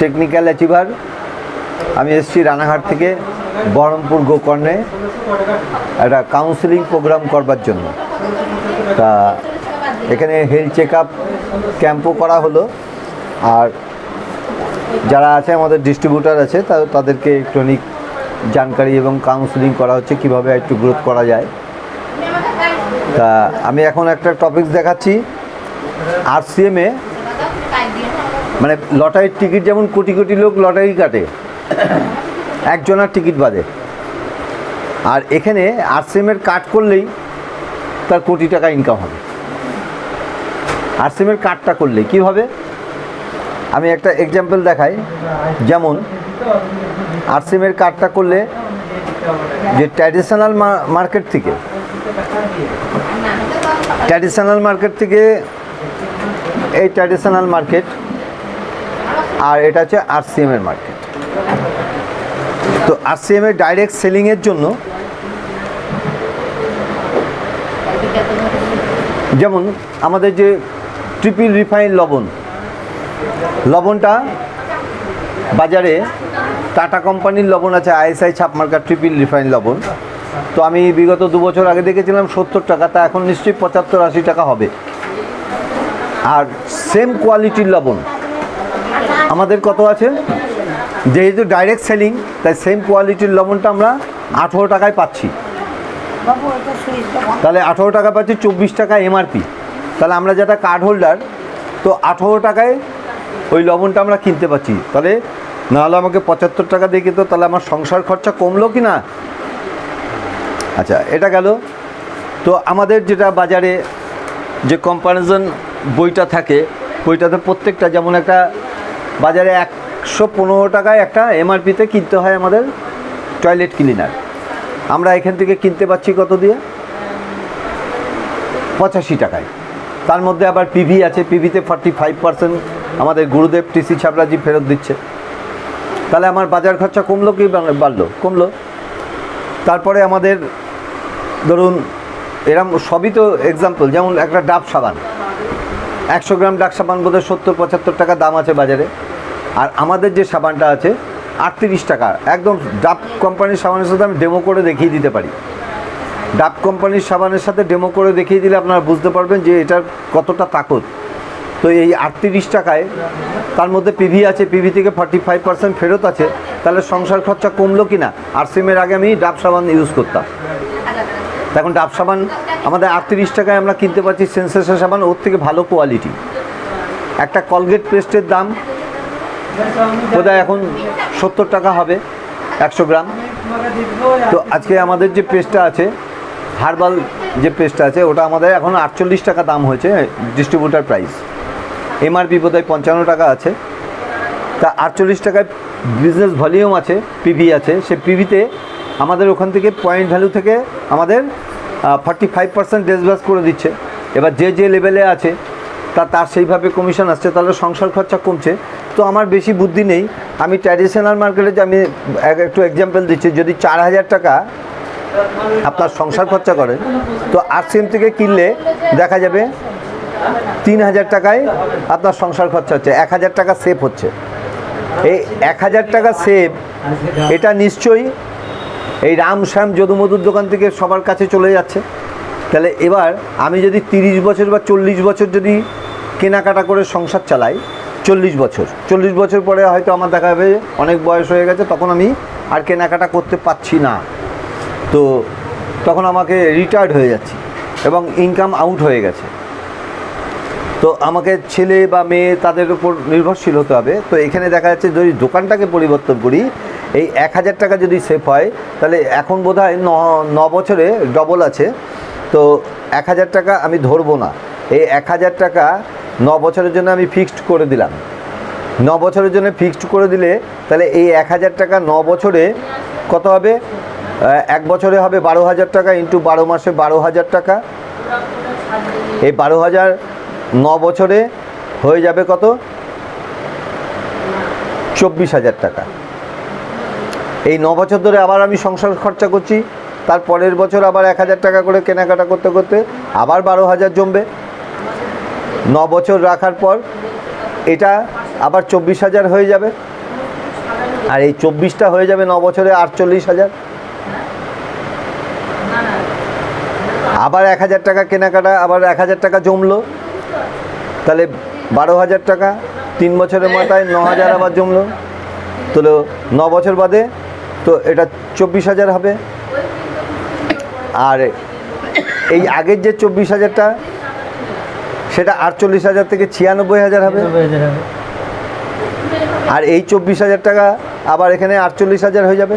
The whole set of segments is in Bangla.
টেকনিক্যাল অ্যাচিভার আমি এসছি রানাঘাট থেকে বহরমপুর গোকর্ণে একটা কাউন্সিলিং প্রোগ্রাম করবার জন্য। তা এখানে হেলথ চেক আপ ক্যাম্পও করা হলো। আর যারা আছে, আমাদের ডিস্ট্রিবিউটার আছে তাদেরকে ইলেকট্রনিক জানকারি এবং কাউন্সিলিং করা হচ্ছে, কীভাবে একটু গ্রোথ করা যায়। তা আমি এখন একটা টপিক দেখাচ্ছি। আর আরসিএমে মানে লটারির টিকিট যেমন কোটি কোটি লোক লটারি কাটে, একজনার টিকিট বাদে। আর এখানে আরসিএমের কাট করলেই তার কোটি টাকা ইনকাম হবে। আরসিএমের কার্ডটা করলে কি হবে? আমি একটা এক্সাম্পল দেখাই। যেমন আরসিএমের কার্ডটা করলে যে ট্র্যাডিশনাল মার্কেট থেকে ট্র্যাডিশনাল মার্কেট থেকে এই ট্র্যাডিশনাল মার্কেট আর এটা হচ্ছে আরসিএম এর মার্কেট তো আরসিএম এর ডাইরেক্ট সেলিংয়ের জন্য যেমন আমাদের যে ট্রিপল রিফাইন লবণ, লবণটা বাজারে টাটা কোম্পানির লবণ আছে আইএসআই ছাপমার্কা ট্রিপল রিফাইন লবণ। তো আমি বিগত দু বছর আগে দেখেছিলাম সত্তর টাকা, তা এখন নিশ্চয়ই পঁচাত্তর আশি টাকা হবে। আর সেম কোয়ালিটির লবণ আমাদের কত আছে? যেহেতু ডাইরেক্ট সেলিং তাই সেম কোয়ালিটির লবণটা আমরা আঠেরো টাকায় পাচ্ছি। তাহলে আঠেরো টাকা পাচ্ছি চব্বিশ টাকা এমআরপি তাহলে আমরা যেটা কার্ড হোল্ডার তো আঠেরো টাকায় ওই লবণটা আমরা কিনতে পাচ্ছি। তাহলে নাহলে আমাকে পঁচাত্তর টাকা দিয়ে কিন্তু তাহলে আমার সংসার খরচা কমলো কি না আচ্ছা এটা গেল। তো আমাদের যেটা বাজারে যে কম্পারিজন বইটা থাকে বইটাতে প্রত্যেকটা যেমন একটা বাজারে একশো পনেরো টাকায় একটা এমআরপিতে কিনতে হয় আমাদের টয়লেট ক্লিনার। আমরা এখান থেকে কিনতে পাচ্ছি কত দিয়ে? পঁচাশি টাকায়। তার মধ্যে আবার পিভি আছে পিভিতে ফর্টি ফাইভ পার্সেন্ট আমাদের গুরুদেব টিসি ছাবরাজি ফেরত দিচ্ছে। তাহলে আমার বাজার খরচা কমলো কি বাড়- বাড়লো? কমলো। তারপরে আমাদের, ধরুন, এরম সবই তো এক্সাম্পল যেমন একটা ডাব সাবান। একশো গ্রাম ডাব সাবান বোধহয় সত্তর পঁচাত্তর টাকা দাম আছে বাজারে। আর আমাদের যে সাবানটা আছে, আটত্রিশ টাকা। একদম ডাব কোম্পানির সাবানের সাথে আমি ডেমো করে দেখিয়ে দিতে পারি। ডাব কোম্পানির সাবানের সাথে ডেমো করে দেখিয়ে দিলে আপনারা বুঝতে পারবেন যে এটার কতটা তাকত। তো এই আটত্রিশ টাকায়, তার মধ্যে পিভি আছে পিভি থেকে ফর্টি ফাইভ পার্সেন্ট ফেরত আছে। তাহলে সংসার খরচা কমলো কি না আর সিমের আগে আমি ডাব সাবান ইউজ করতাম। এখন ডাব সাবান আমাদের আটত্রিশ টাকায় আমরা কিনতে পারছি সেন্সেশন সাবান, ওর থেকে ভালো কোয়ালিটি একটা কলগেট পেস্টের দাম বোধহয় এখন সত্তর টাকা হবে, একশো গ্রাম। তো আজকে আমাদের যে পেস্টটা আছে, হার্বাল যে পেস্টটা আছে, ওটা আমাদের এখন আটচল্লিশ টাকা দাম হয়েছে, ডিস্ট্রিবিউটার প্রাইস। এমআরপি বোধহয় পঞ্চান্ন টাকা আছে। তা আটচল্লিশ টাকায় বিজনেস ভলিউম আছে, পিভি আছে। সে পিভিতে আমাদের ওখান থেকে পয়েন্ট ভ্যালু থেকে আমাদের ফর্টি ফাইভ পার্সেন্ট ডেসবাস করে দিচ্ছে। এবার যে যে লেভেলে আছে, তা তার সেইভাবে কমিশন আসছে, তাহলে সংসার খরচা কমছে। তো আমার বেশি বুদ্ধি নেই। আমি ট্র্যাডিশনাল মার্কেটে যে আমি এক- একটু এক্সাম্পল দিচ্ছি, যদি চার হাজার টাকা আপনার সংসার খরচা করেন তো আরসিএম থেকে কিনলে দেখা যাবে তিন হাজার টাকায় আপনার সংসার খরচা হচ্ছে, এক হাজার টাকা সেভ হচ্ছে। এই এক হাজার টাকা সেভ এটা নিশ্চয়ই এই রাম শ্যাম যদুমধুর দোকান থেকে সবার কাছে চলে যাচ্ছে। তাহলে এবার আমি যদি তিরিশ বছর বা চল্লিশ বছর যদি কেনাকাটা করে সংসার চালাই চল্লিশ বছর। চল্লিশ বছর পরে হয়তো আমার দেখা যাবে অনেক বয়স হয়ে গেছে, তখন আমি আর কেনাকাটা করতে পারছি না। তো তখন আমাকে রিটায়ার্ড হয়ে যাচ্ছি এবং ইনকাম আউট হয়ে গেছে। তো আমাকে ছেলে বা মেয়ে তাদের উপর নির্ভরশীল হতে হবে। তো এখানে দেখা যাচ্ছে যদি দোকানটাকে পরিবর্তন করি, এই এক হাজার টাকা যদি সেভ হয়, তাহলে এখন বোধ হয় ন ন বছরে ডবল আছে। তো এক হাজার টাকা আমি ধরবো না। এই এক হাজার টাকা ন বছরের জন্য আমি ফিক্সড করে দিলাম। ন বছরের জন্য ফিক্সড করে দিলে তাহলে এই এক হাজার টাকা ন বছরে কত হবে? এক বছরে হবে বারো হাজার টাকা ইন্টু বারো মাসে বারো হাজার টাকা। এই বারো হাজার ন বছরে হয়ে যাবে কত? চব্বিশ হাজার টাকা। এই ন বছর ধরে আবার আমি সংসার খরচা করছি, তার পরের বছর আবার এক হাজার টাকা করে কেনাকাটা করতে করতে আবার বারো হাজার জমবে। ন বছর রাখার পর এটা আবার চব্বিশ হাজার হয়ে যাবে। আর এই চব্বিশটা হয়ে যাবে ন বছরে আটচল্লিশ হাজার। আবার এক হাজার টাকা কেনাকাটা, আবার এক হাজার টাকা জমলো। তাহলে বারো হাজার টাকা, তিন বছরের মাথায় ন হাজার আবার জমলো। তাহলে ন বছর বাদে তো এটা চব্বিশ হাজার হবে। আর এই আগের যে চব্বিশ হাজারটা সেটা আটচল্লিশ হাজার থেকে ছিয়ানব্বই হাজার হবে। আর এই চব্বিশ হাজার টাকা আবার এখানে আটচল্লিশ হাজার হয়ে যাবে।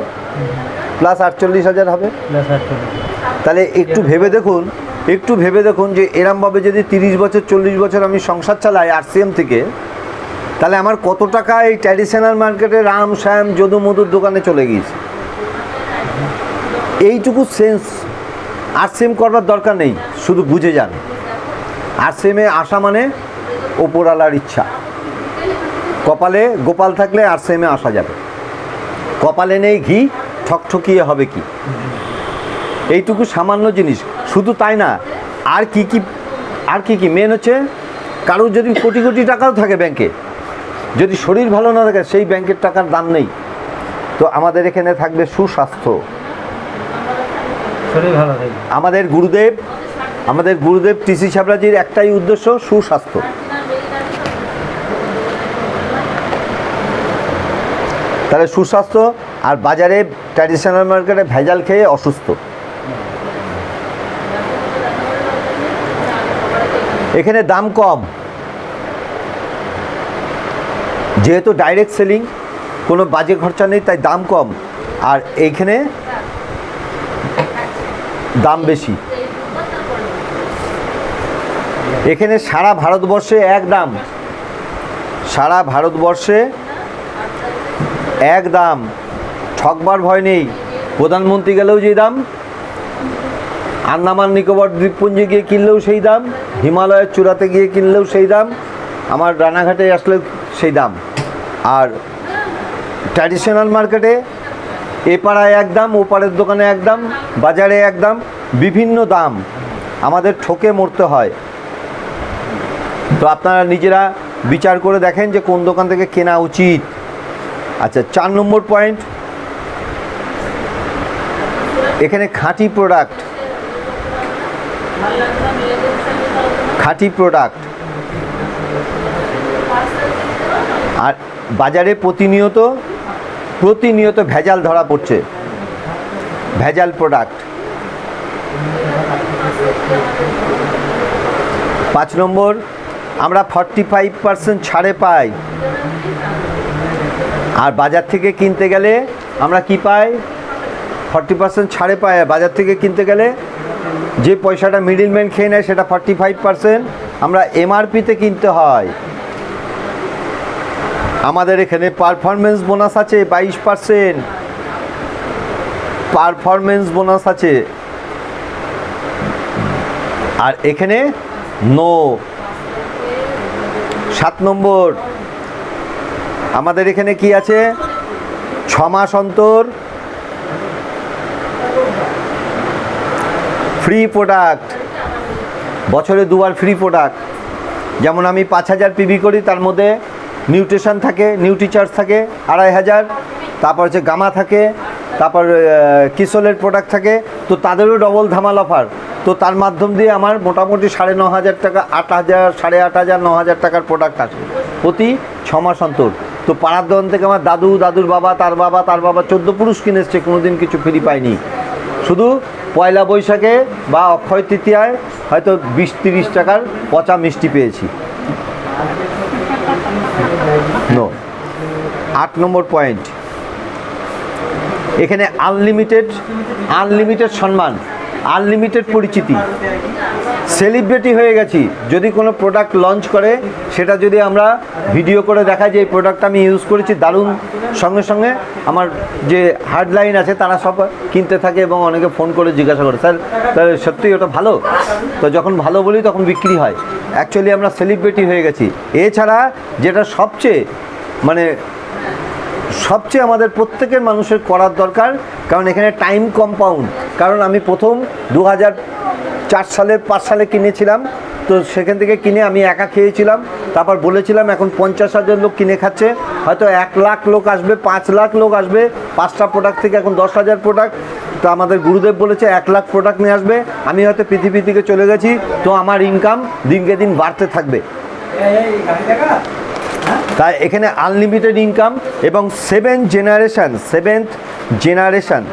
প্লাস আটচল্লিশ হাজার হবে। তাহলে একটু ভেবে দেখুন একটু ভেবে দেখুন যে এরমভাবে যদি তিরিশ বছর চল্লিশ বছর আমি সংসার চালাই আরসিএম থেকে তাহলে আমার কত টাকা এই ট্র্যাডিশনাল মার্কেটে রাম শ্যাম যদু মধুর দোকানে চলে গিয়েছে? এইটুকু সেন্স আরসিএম করবার দরকার নেই শুধু বুঝে যান। আরসিএমে আসা মানে ওপরওয়ালার ইচ্ছা। কপালে গোপাল থাকলে আরসিএমে আসা যাবে। কপালে নেই ঘি ঠকঠকিয়ে হবে কি? এইটুকু সামান্য জিনিস। শুধু তাই না আর কি কি আর কি কি? মেন হচ্ছে কারোর যদি কোটি কোটি টাকাও থাকে ব্যাংকে যদি শরীর ভালো না থাকে সেই ব্যাংকের টাকার দাম নেই। তো আমাদের এখানে থাকবে সুস্বাস্থ্য। শরীর ভালো থাকবে আমাদের গুরুদেব আমাদের গুরুদেব টিসি ছাবরাজির একটাই উদ্দেশ্য সুস্বাস্থ্য। তাহলে সুস্বাস্থ্য আর বাজারে ট্র্যাডিশনাল মার্কেটে ভেজাল খেয়ে অসুস্থ। এখানে দাম কম। যেহেতু ডাইরেক্ট সেলিং কোনো বাজে খরচা নেই, তাই দাম কম। আর এইখানে দাম বেশি। এখানে সারা ভারতবর্ষে এক দাম। সারা ভারতবর্ষে এক দাম। ঠকবার ভয় নেই। প্রধানমন্ত্রী গেলেও যে দাম, আন্দামান, নিকোবর দ্বীপপুঞ্জে গিয়ে কিনলেও সেই দাম, হিমালয়ের চূড়াতে গিয়ে কিনলেও সেই দাম, আমার রানাঘাটে আসলে সেই দাম। আর ট্র্যাডিশনাল মার্কেটে এ পাড়ায় এক দাম, ও পাড়ের দোকানে এক দাম, বাজারে এক দাম, বিভিন্ন দাম। আমাদের ঠকে মরতে হয়। তো আপনারা নিজেরা বিচার করে দেখেন যে কোন দোকান থেকে কেনা উচিত। আচ্ছা চার নম্বর পয়েন্ট। এখানে খাঁটি প্রোডাক্ট খাঁটি প্রোডাক্ট আর বাজারে প্রতিনিয়ত প্রতিনিয়ত ভেজাল ধরা পড়ছে। ভেজাল প্রোডাক্ট পাঁচ নম্বর। আমরা ফর্টি ফাইভ পার্সেন্ট ছাড়ে পাই। আর বাজার থেকে কিনতে গেলে আমরা কি পাই? ফর্টি পার্সেন্ট ছাড়ে পাই। আর বাজার থেকে কিনতে গেলে যে পয়সাটা মিডিলম্যান খেয়ে নেয় সেটা ফর্টি ফাইভ পার্সেন্ট আমরা এমআরপিতে কিনতে হয়। আমাদের এখানে পারফরমেন্স বোনাস আছে বাইশ পার্সেন্ট পারফরমেন্স বোনাস আছে। আর এখানে নো সাত নম্বর। আমাদের এখানে কি আছে? ছ মাস অন্তর। ফ্রি প্রোডাক্ট বছরে দুবার ফ্রি প্রোডাক্ট যেমন আমি পাঁচ হাজার পিবি করি তার মধ্যে নিউট্রিশন থাকে নিউট্রিচার্জ থাকে আড়াই হাজার। তারপর হচ্ছে গামা থাকে তারপর আহ, প্রোডাক্ট থাকে। তো তাদেরও ডবল ধামাল অফার তো তার মাধ্যম দিয়ে আমার মোটামুটি সাড়ে ন হাজার টাকা, আট হাজার, সাড়ে আট হাজার, ন হাজার টাকার প্রোডাক্ট আসে প্রতি ছ মাস অন্তর। তো পাড়ার দোকান থেকে আমার দাদু, দাদুর বাবা, তার বাবা তার বাবা চোদ্দ পুরুষ কিনে এসছে, কোনোদিন কিছু ফ্রি পাইনি শুধু পয়লা বৈশাখে বা অক্ষয় তৃতীয়ায় হয়তো বিশ তিরিশ টাকার পচা মিষ্টি পেয়েছি। নো আট নম্বর পয়েন্ট এখানে আনলিমিটেড আনলিমিটেড সম্মান। আনলিমিটেড পরিচিতি। সেলিব্রিটি হয়ে গেছি। যদি কোনো প্রোডাক্ট লঞ্চ করে, সেটা যদি আমরা ভিডিও করে দেখাই যে এই প্রোডাক্টটা আমি ইউজ করেছি, দারুণ। সঙ্গে সঙ্গে আমার যে হার্ডলাইন আছে, তারা সব কিনতে থাকে এবং অনেকে ফোন করে জিজ্ঞাসা করে, স্যার, তাহলে সত্যিই ওটা ভালো? তো যখন ভালো বলি, তখন বিক্রি হয়। অ্যাকচুয়ালি আমরা সেলিব্রিটি হয়ে গেছি। এছাড়া যেটা সবচেয়ে মানে সবচেয়ে আমাদের প্রত্যেকের মানুষের করার দরকার, কারণ এখানে টাইম কম্পাউন্ড কারণ আমি প্রথম দু চার সালে, পাঁচ সালে কিনেছিলাম, তো সেখান থেকে কিনে আমি একা খেয়েছিলাম। তারপর বলেছিলাম, এখন পঞ্চাশ হাজার লোক কিনে খাচ্ছে। হয়তো এক লাখ লোক আসবে, পাঁচ লাখ লোক আসবে, পাঁচটা প্রোডাক্ট থেকে এখন দশ হাজার প্রোডাক্ট তো আমাদের গুরুদেব বলেছে, এক লাখ প্রোডাক্ট নিয়ে আসবে। আমি হয়তো পৃথিবী থেকে চলে গেছি, তো আমার ইনকাম দিনকে দিন বাড়তে থাকবে। তাই এখানে আনলিমিটেড ইনকাম এবং seven generation seventh generation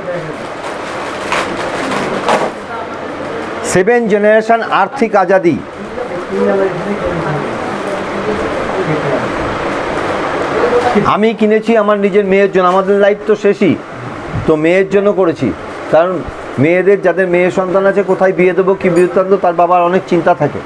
seven generation আর্থিক আজাদি। আমি কিনেছি আমার নিজের মেয়ের জন্য, আমাদের লাইফ তো শেষই। তো মেয়ের জন্য করেছি। কারণ মেয়েদের, যাদের মেয়ে সন্তান আছে, কোথায় বিয়ে দেবো কি বৃত্তান্ত তার বাবার অনেক চিন্তা থাকে।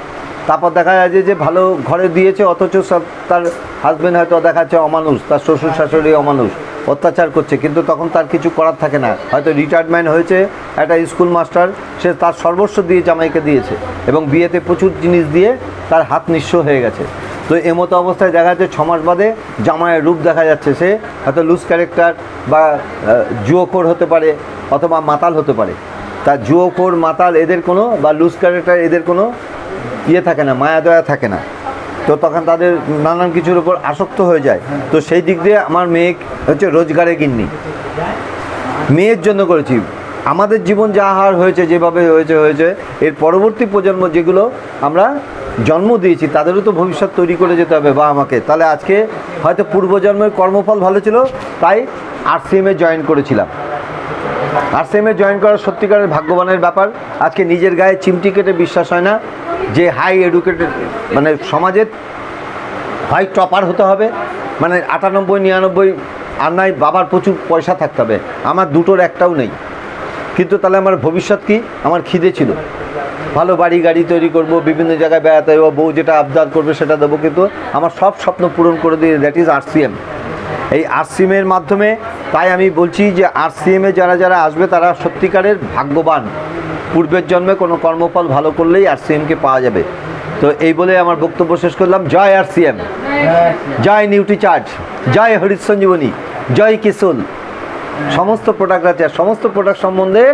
তারপর দেখা যায় যে- ভালো ঘরে দিয়েছে, অথচ সব তার হাজবেন্ড হয়তো দেখা যাচ্ছে অমানুষ, তার শ্বশুর শাশুড়ি অমানুষ, অত্যাচার করছে, কিন্তু তখন তার কিছু করার থাকে না। হয়তো রিটায়ারমেন্ট হয়েছে, একটা স্কুল মাস্টার সে তার সর্বস্ব দিয়ে জামাইকে দিয়েছে, এবং বিয়েতে প্রচুর জিনিস দিয়ে তার হাত নিঃস্ব হয়ে গেছে। তো এমতো অবস্থায় দেখা যাচ্ছে ছ মাস বাদে জামাইয়ের রূপ দেখা যাচ্ছে সে, হয়তো লুজ ক্যারেক্টার বা জুয়োখোর হতে পারে, অথবা মাতাল হতে পারে। তা জুয়োখোর, মাতাল এদের কোনো বা লুজ ক্যারেক্টার এদের কোনো ইয়ে থাকে না, মায়া দয়া থাকে না। তো তখন তাদের নানান কিছুর উপর আসক্ত হয়ে যায়। তো সেই দিক দিয়ে আমার মেয়ে হচ্ছে রোজগারে গিন্নি। মেয়ের জন্য করেছি। আমাদের জীবন যা হার হয়েছে, যেভাবে হয়েছে হয়েছে, এর পরবর্তী প্রজন্ম যেগুলো আমরা জন্ম দিয়েছি, তাদেরও তো ভবিষ্যৎ তৈরি করে যেতে হবে বা আমাকে তাহলে আজকে হয়তো পূর্বজন্মের কর্মফল ভালো ছিল, তাই আরসিএমে জয়েন করেছিলাম। আরসিএমে জয়েন করা সত্যিকারের ভাগ্যবানের ব্যাপার। আজকে নিজের গায়ে চিমটি কেটে বিশ্বাস হয় না যে হাই এডুকেটেড মানে সমাজের হয় টপার হতে হবে। মানে আটানব্বই, নিরানব্বই, আর নাই বাবার প্রচুর পয়সা থাকতে হবে। আমার দুটোর একটাও নেই। কিন্তু তাহলে আমার ভবিষ্যৎ কি? আমার খিদে ছিল। ভালো বাড়ি, গাড়ি তৈরি করব, বিভিন্ন জায়গায় বেড়াতে যাব, বউ যেটা আবদার করবে সেটা দেবো, কিন্তু আমার সব স্বপ্ন পূরণ করে দিয়ে দ্যাট ইজ আরসিএম। এই আরসিএমের মাধ্যমে তাই আমি বলছি যে আরসিএমে যারা যারা আসবে, তারা সত্যিকারের ভাগ্যবান। পূর্বের জন্মে কোনো কর্মফল ভালো করলেই আরসিএমকে পাওয়া যাবে। তো এই বলে আমার বক্তব্য শেষ করলাম। জয় আরসিএম। জয় নিউটি চার্জ। জয় হরিৎ সঞ্জীবনী জয় কিশোল সমস্ত প্রোডাক্ট আছে। আর সমস্ত প্রোডাক্ট সম্বন্ধে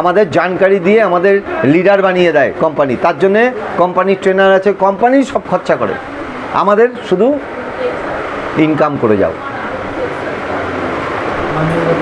আমাদের জানকারি দিয়ে আমাদের লিডার বানিয়ে দেয় কোম্পানি তার জন্যে কোম্পানির ট্রেনার আছে। কোম্পানি সব খরচা করে। আমাদের শুধু ইনকাম করে যাও। I'm here.